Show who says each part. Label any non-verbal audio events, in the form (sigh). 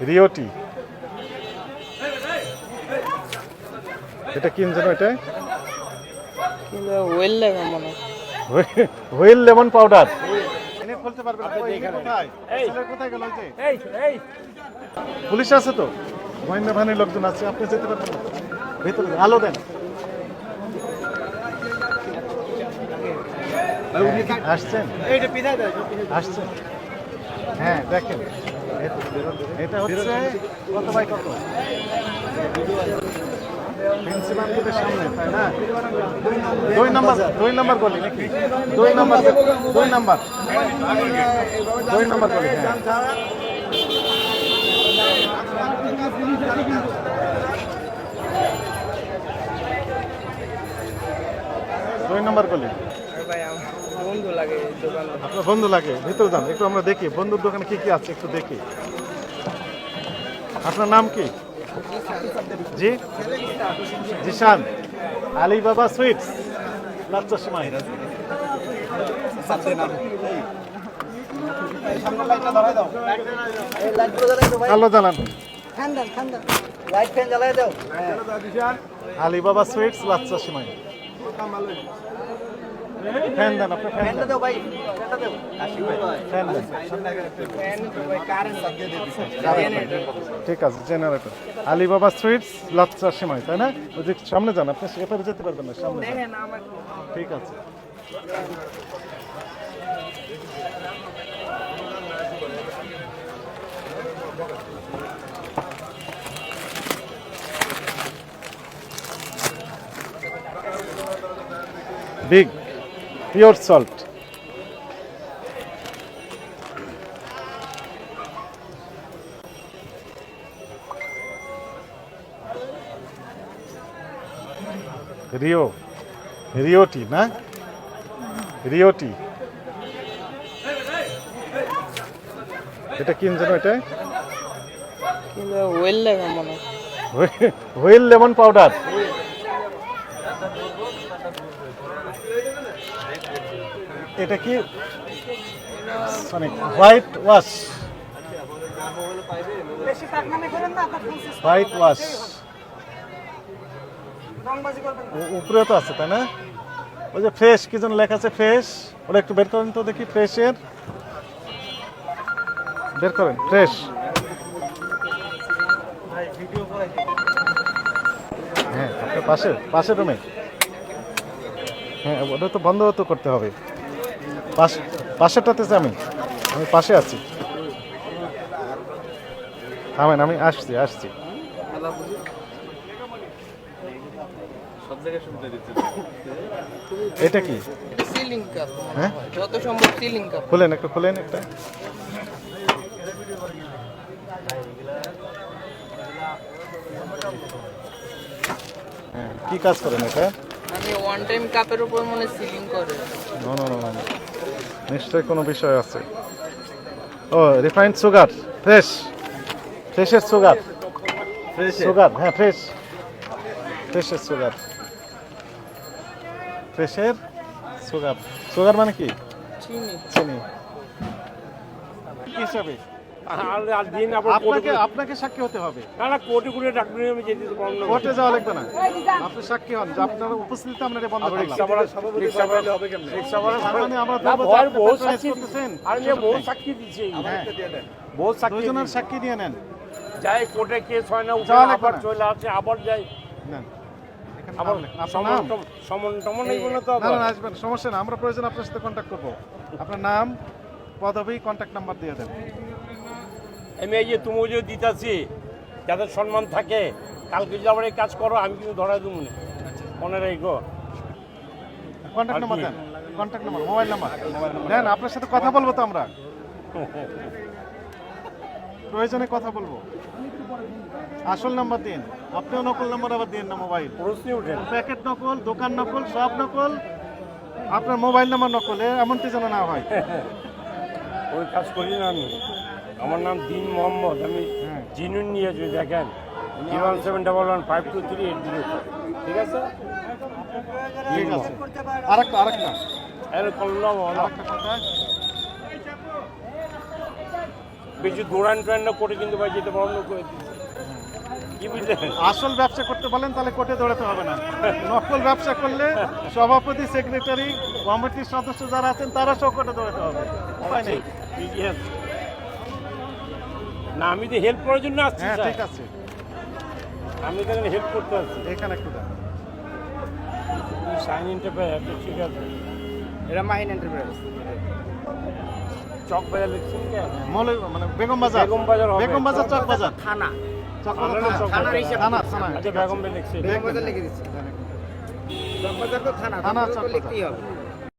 Speaker 1: রিওটি এটা কিন যেন এটা?
Speaker 2: ওয়েল লাগে মনে।
Speaker 1: Wheel (laughs) lemon powder. এনে খুলতে পারবেন কোথায়? কোথায় গেল এই যে? পুলিশ আছে তো? গোয়েন্দা বাহিনীর লোকজন আছে আপনি যেতে পারবেন ভেতরে আলো দেন। আসছেন? আসছেন? হ্যাঁ দেখেন। এটা হচ্ছে কত বাই কত? দুই নাম্বার, দুই নাকি? দুই নাম্বার, দুই দুই গলি হ্যাঁ।
Speaker 2: বন্ধু লাগে
Speaker 1: বন্ধু লাগে, ভিতরে যান। একটু আমরা দেখি, বন্ধুর দোকানে কি কি আছে, একটু দেখি। আপনার নাম কি? জি? জিশান। আলী বাবা সুইটস লাচ্চা সময়। আলো জ্বালান।
Speaker 3: লাইট ফ্যান জ্বালাই দাও
Speaker 1: আলী বাবা সুইটস লাচ্চা সময় ফ্যান দেন আপনি ফ্যান দেন।
Speaker 3: দাও ভাই
Speaker 1: ফ্যান দেন। ঠিক আছে জেনারেটর আলিবাবা সুইটস লাচ্চা সেমাই তাই না? ওই যে সামনে যান আপনি সেপারে যেতে পারবেন না সামনে। ঠিক আছে। Big pure salt. রিও রিওটি না? রিওটি এটা কিন যেন এটা?
Speaker 2: ওয়েল মনে
Speaker 1: লেমন পাউডার। এটা কি? মানে হোয়াইট ওয়াশ হোয়াইট ওয়াশ উপরে তো আছে তাই না? ওই যে ফ্রেশ কি যেন লেখা আছে ফ্রেশ ওটা একটু বের করেন তো দেখি ফ্রেশের বের করেন ফ্রেশ হ্যাঁ পাশে পাশের রুমে। হ্যাঁ ওটা তো বন্ধ তো করতে হবে। পাশ পাশেরটাতে আমি আমি পাশে আছি। থামেন আমি আসছি আসছি। এটা কি? হ্যাঁ?
Speaker 2: যত সম্ভব
Speaker 1: খুলেন একটু খুলেন একটা। হ্যাঁ কি কাজ করেন এটা?
Speaker 2: ওয়ান টাইম কাপের উপর মনে সিলিং করে।
Speaker 1: নো নো নো নো নিশ্চয়ই কোনো বিষয় আছে। ও রিফাইন্ড সুগার ফ্রেশ ফ্রেশের সুগার সুগার হ্যাঁ ফ্রেশ ফ্রেশের সুগার ফ্রেশের সুগার সুগার মানে কি?
Speaker 2: চিনি।
Speaker 1: চিনি। হিসাবে?
Speaker 4: আর আর দিন
Speaker 1: আপনাকে আপনাকে সাক্ষী হতে হবে।
Speaker 4: না না কোটি কোটি ডাক্তার আমি যেতে পারব না
Speaker 1: কোর্টে যাওয়া লাগবে না। আপনি সাক্ষী হন যে আপনার উপস্থিতিতে আমরা বন্ধ করলাম।
Speaker 4: হবে
Speaker 1: মানে আমরা
Speaker 4: ভয় সাক্ষী
Speaker 1: করতেছেন।
Speaker 4: আর নিয়ে বহু সাক্ষী দিচ্ছে। সাক্ষী
Speaker 1: দুইজনের সাক্ষী নিয়ে নেন।
Speaker 4: যাই কোর্টে কেস হয় না উঠে আবার চলে আসে আবার যাই।
Speaker 1: না আসবেন সমস্যা না আমরা প্রয়োজন আপনার সাথে কন্ট্যাক্ট করব। আপনার নাম পদবী কন্ট্যাক্ট নাম্বার দিয়ে দেন।
Speaker 4: আমি এই যে তুমি যে দিতাছি যাদের সম্মান থাকে কালকে যদি আবার এই কাজ করো আমি কিন্তু ধরাই দেবো না। মনে রেখো।
Speaker 1: কন্ট্যাক্ট নাম্বার দেন। কন্ট্যাক্ট নাম্বার মোবাইল নাম্বার দেন আপনার সাথে কথা বলব তো আমরা। প্রয়োজনে কথা বলব। আসল নাম্বার দিন। আপনিও নকল নাম্বার আবার দিন না মোবাইল
Speaker 4: প্রশ্নই উঠে।
Speaker 1: প্যাকেট নকল দোকান নকল সব নকল। আপনার মোবাইল নাম্বার নকল এমনটি যেন না হয়।
Speaker 4: ওই কাজ করি না আমি। আমার নাম দিন মোহাম্মদ আমি
Speaker 1: হ্যাঁ।
Speaker 4: জিনুন নিয়েছি দেখেন zero one seven double one five two three eight zero ঠিক আছে?
Speaker 1: ঠিক আছে। আরেকটা আরেকটা
Speaker 4: এর করলাম বেশি দৌড়ান না করে কিন্তু ভাই যেতে করে কি বুঝলেন?
Speaker 1: আসল ব্যবসা করতে বলেন তাহলে কোর্টে দৌড়াতে হবে না। নকল ব্যবসা করলে সভাপতি সেক্রেটারি কমিটির সদস্য যারা আছেন তারা সব কোর্টে দৌড়াতে হবে। উপায় নেই।
Speaker 4: না আমি তো হেল্প করার জন্য আসছি
Speaker 1: হ্যাঁ ঠিক আছে।
Speaker 4: আমি তো হেল্প করতে আসছি।
Speaker 1: এখানে একটু দেন
Speaker 4: সাইন ইনটা আচ্ছা, ঠিক আছে।
Speaker 3: এটা মাহিন এন্টারপ্রাইজ
Speaker 4: চক বাজার লিখছেন কেন
Speaker 1: মানে বেগম বাজার।
Speaker 4: বেগম বাজার।
Speaker 1: বেগম বাজার চক বাজার
Speaker 3: থানা।
Speaker 1: চক
Speaker 4: থানা
Speaker 1: বাজার থানা।
Speaker 4: বাজার?
Speaker 1: থানা থানা।
Speaker 4: আচ্ছা বেগম বে লিখছে
Speaker 3: বেগম বাজার লিখে দিচ্ছি। চক বাজার তো থানা
Speaker 1: থানা,
Speaker 3: বাজার তো
Speaker 1: বাজার।
Speaker 3: লিখতেই হবে।